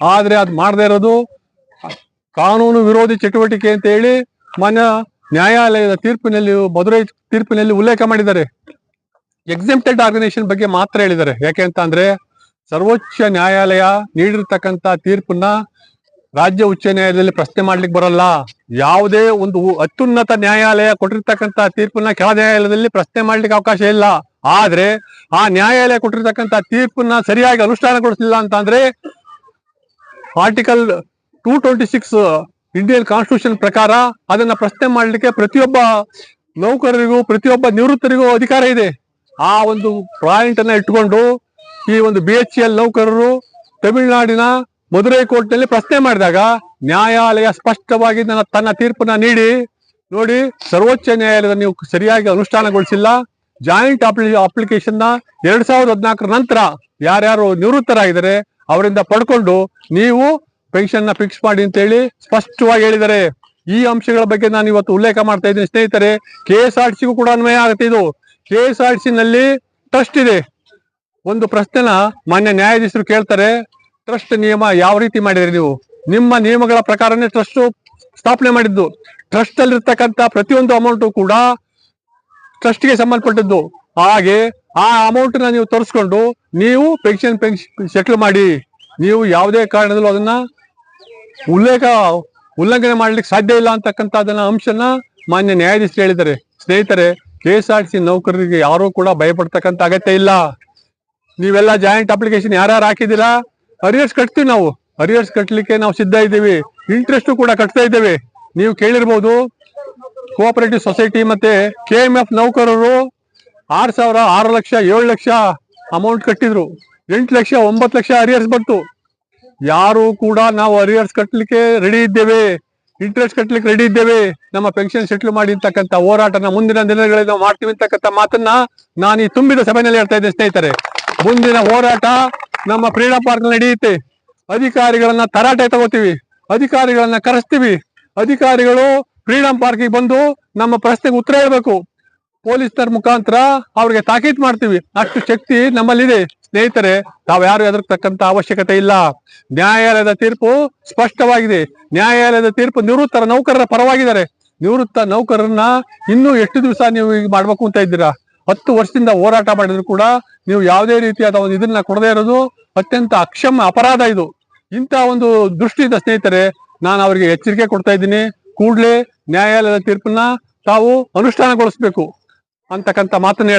ಆದ್ರೆ ಅದು ಮಾಡದೇ ಇರೋದು ಕಾನೂನು ವಿರೋಧಿ ಚಟುವಟಿಕೆ ಅಂತ ಹೇಳಿ ಮಾನ್ಯ ನ್ಯಾಯಾಲಯದ ತೀರ್ಪಿನಲ್ಲಿ ಮದುರೈ ತೀರ್ಪಿನಲ್ಲಿ ಉಲ್ಲೇಖ ಮಾಡಿದ್ದಾರೆ. ಎಕ್ಸೆಂಪ್ಟೆಡ್ ಆರ್ಗನೈಸೇಷನ್ ಬಗ್ಗೆ ಮಾತ್ರ ಹೇಳಿದ್ದಾರೆ. ಯಾಕೆ ಅಂತ ಅಂದ್ರೆ ಸರ್ವೋಚ್ಚ ನ್ಯಾಯಾಲಯ ನೀಡಿರ್ತಕ್ಕಂತ ತೀರ್ಪನ್ನ ರಾಜ್ಯ ಉಚ್ಚ ನ್ಯಾಯಾಲಯದಲ್ಲಿ ಪ್ರಶ್ನೆ ಮಾಡ್ಲಿಕ್ಕೆ ಬರಲ್ಲ. ಯಾವುದೇ ಒಂದು ಅತ್ಯುನ್ನತ ನ್ಯಾಯಾಲಯ ಕೊಟ್ಟಿರ್ತಕ್ಕಂತ ತೀರ್ಪನ್ನ ಕೆಳ ನ್ಯಾಯಾಲಯದಲ್ಲಿ ಪ್ರಶ್ನೆ ಮಾಡ್ಲಿಕ್ಕೆ ಅವಕಾಶ ಇಲ್ಲ. ಆದ್ರೆ ಆ ನ್ಯಾಯಾಲಯ ಕೊಟ್ಟಿರ್ತಕ್ಕಂತ ತೀರ್ಪನ್ನ ಸರಿಯಾಗಿ ಅನುಷ್ಠಾನಗೊಳಿಸಲಿಲ್ಲ ಅಂತ ಅಂದ್ರೆ article two twenty six Indian constitution ಪ್ರಕಾರ ಅದನ್ನ ಪ್ರಶ್ನೆ ಮಾಡಲಿಕ್ಕೆ ಪ್ರತಿಯೊಬ್ಬ ನೌಕರರಿಗೂ, ಪ್ರತಿಯೊಬ್ಬ ನಿವೃತ್ತರಿಗೂ ಅಧಿಕಾರ ಇದೆ. ಆ ಒಂದು ಪಾಯಿಂಟ್ ಅನ್ನ ಇಟ್ಕೊಂಡು ಈ ಒಂದು ಬಿ ಎಚ್ ಎಲ್ ನೌಕರರು ತಮಿಳುನಾಡಿನ ಮದುರೈ ಕೋರ್ಟ್ನಲ್ಲಿ ಪ್ರಶ್ನೆ ಮಾಡಿದಾಗ ನ್ಯಾಯಾಲಯ ಸ್ಪಷ್ಟವಾಗಿ ನನ್ನ, ತನ್ನ ತೀರ್ಪನ್ನ ನೀಡಿ, ನೋಡಿ ಸರ್ವೋಚ್ಚ ನ್ಯಾಯಾಲಯದ ನೀವು ಸರಿಯಾಗಿ ಅನುಷ್ಠಾನಗೊಳಿಸಿಲ್ಲ. ಜಾಯಿಂಟ್ ಅಪ್ಲಿಕೇಶನ್ನ ಎರಡ್ ಸಾವಿರದ ಹದಿನಾಲ್ಕರ ನಂತರ ಯಾರ್ಯಾರು ನಿವೃತ್ತರಾಗಿದ್ದಾರೆ ಅವರಿಂದ ಪಡ್ಕೊಂಡು ನೀವು ಪೆನ್ಷನ್ನ ಫಿಕ್ಸ್ ಮಾಡಿ ಅಂತ ಹೇಳಿ ಸ್ಪಷ್ಟವಾಗಿ ಹೇಳಿದ್ದಾರೆ ಈ ಅಂಶಗಳ ಬಗ್ಗೆ ನಾನು ಇವತ್ತು ಉಲ್ಲೇಖ ಮಾಡ್ತಾ ಇದ್ದೀನಿ. ಸ್ನೇಹಿತರೆ ಕೆ ಎಸ್ ಆರ್ ಸಿಗೂ ಕೂಡ ಅನ್ವಯ ಆಗುತ್ತೆ ಇದು. ಕೆ ಎಸ್ ಆರ್ ಸಿನಲ್ಲಿ ಟ್ರಸ್ಟ್ ಇದೆ. ಒಂದು ಪ್ರಶ್ನೆನ ಮಾನ್ಯ ನ್ಯಾಯಾಧೀಶರು ಕೇಳ್ತಾರೆ ಟ್ರಸ್ಟ್ ನಿಯಮ ಯಾವ ರೀತಿ ಮಾಡಿದ್ರಿ ನೀವು? ನಿಮ್ಮ ನಿಯಮಗಳ ಪ್ರಕಾರನೇ ಟ್ರಸ್ಟ್ ಸ್ಥಾಪನೆ ಮಾಡಿದ್ದು. ಟ್ರಸ್ಟ್ ಅಲ್ಲಿ ಇರ್ತಕ್ಕಂತ ಪ್ರತಿಯೊಂದು ಅಮೌಂಟು ಕೂಡ ಟ್ರಸ್ಟ್ಗೆ ಸಂಬಂಧಪಟ್ಟದ್ದು. ಹಾಗೆ ಆ ಅಮೌಂಟ್ನ ನೀವು ತರಿಸ್ಕೊಂಡು ನೀವು ಪೆನ್ಷನ್ ಸೆಟ್ಲ್ ಮಾಡಿ, ನೀವು ಯಾವುದೇ ಕಾರಣದಲ್ಲೂ ಅದನ್ನ ಉಲ್ಲೇಖ, ಉಲ್ಲಂಘನೆ ಮಾಡ್ಲಿಕ್ಕೆ ಸಾಧ್ಯ ಇಲ್ಲ ಅಂತಕ್ಕಂಥ ಅದನ್ನ ಅಂಶನ ಮಾನ್ಯ ನ್ಯಾಯಾಧೀಶರು ಹೇಳಿದ್ದಾರೆ. ಸ್ನೇಹಿತರೆ ಕೆ ಎಸ್ ಆರ್ ಸಿ ನೌಕರರಿಗೆ ಯಾರು ಕೂಡ ಭಯಪಡ್ತಕ್ಕಂಥ ಅಗತ್ಯ ಇಲ್ಲ. ನೀವೆಲ್ಲ ಜಾಯಿಂಟ್ ಅಪ್ಲಿಕೇಶನ್ ಯಾರ್ಯಾರು ಹಾಕಿದ್ದೀರಾ ಅರಿಯರ್ಸ್ ಕಟ್ತೀವಿ ನಾವು. ಅರಿಯರ್ಸ್ ಕಟ್ಟಲಿಕ್ಕೆ ನಾವು ಸಿದ್ಧ ಇದ್ದೀವಿ. ಇಂಟ್ರೆಸ್ಟ್ ಕೂಡ ಕಟ್ತಾ ಇದ್ದೇವೆ. ನೀವು ಕೇಳಿರ್ಬೋದು ಕೋಆಪರೇಟಿವ್ ಸೊಸೈಟಿ ಮತ್ತೆ ಕೆ ಎಂ ಎಫ್ ನೌಕರರು ಆರ್ ಸಾವಿರ, ಆರು ಲಕ್ಷ, ಏಳು ಲಕ್ಷ ಅಮೌಂಟ್ ಕಟ್ಟಿದ್ರು. ಎಂಟು ಲಕ್ಷ, ಒಂಬತ್ತು ಲಕ್ಷ ಅರಿಯರ್ಸ್ ಬಂತು. ಯಾರು ಕೂಡ ನಾವು ಅರಿಯರ್ಸ್ ಕಟ್ಟಲಿಕ್ಕೆ ರೆಡಿ ಇದ್ದೇವೆ. ಇಂಟ್ರೆಸ್ಟ್ ಕಟ್ಟಲಿಕ್ಕೆ ರೆಡಿ ಇದ್ದೇವೆ. ನಮ್ಮ ಪೆನ್ಷನ್ ಸೆಟ್ಲ್ ಮಾಡಿ ಅಂತಕ್ಕಂಥ ಹೋರಾಟನ ಮುಂದಿನ ದಿನಗಳಲ್ಲಿ ನಾವು ಮಾಡ್ತೀವಿ ಅಂತಕ್ಕಂಥ ಮಾತನ್ನ ನಾನು ಈ ತುಂಬಿದ ಸಭೆಯಲ್ಲಿ ಹೇಳ್ತಾ ಇದ್ದೇನೆ ಸ್ನೇಹಿತರೆ. ಮುಂದಿನ ಹೋರಾಟ ನಮ್ಮ ಫ್ರೀಡಂ ಪಾರ್ಕ್ ನಡೆಯುತ್ತೆ. ಅಧಿಕಾರಿಗಳನ್ನ ತರಾಟೆ ತಗೋತೀವಿ. ಅಧಿಕಾರಿಗಳನ್ನ ಕರೆಸ್ತೀವಿ. ಅಧಿಕಾರಿಗಳು ಫ್ರೀಡಂ ಪಾರ್ಕಿಗೆ ಬಂದು ನಮ್ಮ ಪ್ರಶ್ನೆಗೆ ಉತ್ತರ ಹೇಳ್ಬೇಕು. ಪೊಲೀಸರ ಮುಖಾಂತರ ಅವ್ರಿಗೆ ತಾಕೀತ್ ಮಾಡ್ತೀವಿ. ಅಷ್ಟು ಶಕ್ತಿ ನಮ್ಮಲ್ಲಿದೆ. ಸ್ನೇಹಿತರೆ, ತಾವು ಯಾರು ಎದುರ್ತಕ್ಕಂತ ಅವಶ್ಯಕತೆ ಇಲ್ಲ. ನ್ಯಾಯಾಲಯದ ತೀರ್ಪು ಸ್ಪಷ್ಟವಾಗಿದೆ. ನ್ಯಾಯಾಲಯದ ತೀರ್ಪು ನಿವೃತ್ತರ ನೌಕರರ ಪರವಾಗಿದ್ದಾರೆ. ನಿವೃತ್ತ ನೌಕರರನ್ನ ಇನ್ನೂ ಎಷ್ಟು ದಿವಸ ನೀವು ಈಗ ಮಾಡ್ಬೇಕು ಅಂತ ಇದ್ದೀರಾ? ಹತ್ತು ವರ್ಷದಿಂದ ಹೋರಾಟ ಮಾಡಿದ್ರು ಕೂಡ ನೀವು ಯಾವುದೇ ರೀತಿಯಾದ ಒಂದು ಇದನ್ನ ಕೊಡದೇ ಇರೋದು ಅತ್ಯಂತ ಅಕ್ಷಮ ಅಪರಾಧ ಇದು. ಇಂಥ ಒಂದು ದೃಷ್ಟಿಯಿಂದ ಸ್ನೇಹಿತರೆ, ನಾನು ಅವರಿಗೆ ಎಚ್ಚರಿಕೆ ಕೊಡ್ತಾ ಇದ್ದೀನಿ. ಕೂಡಲೇ ನ್ಯಾಯಾಲಯದ ತೀರ್ಪನ್ನ ತಾವು ಅನುಷ್ಠಾನಗೊಳಿಸಬೇಕು. ಅಂತಕ್ಕಂಥ ಮಾತನ್ನ ಹೇಳ್ತೀನಿ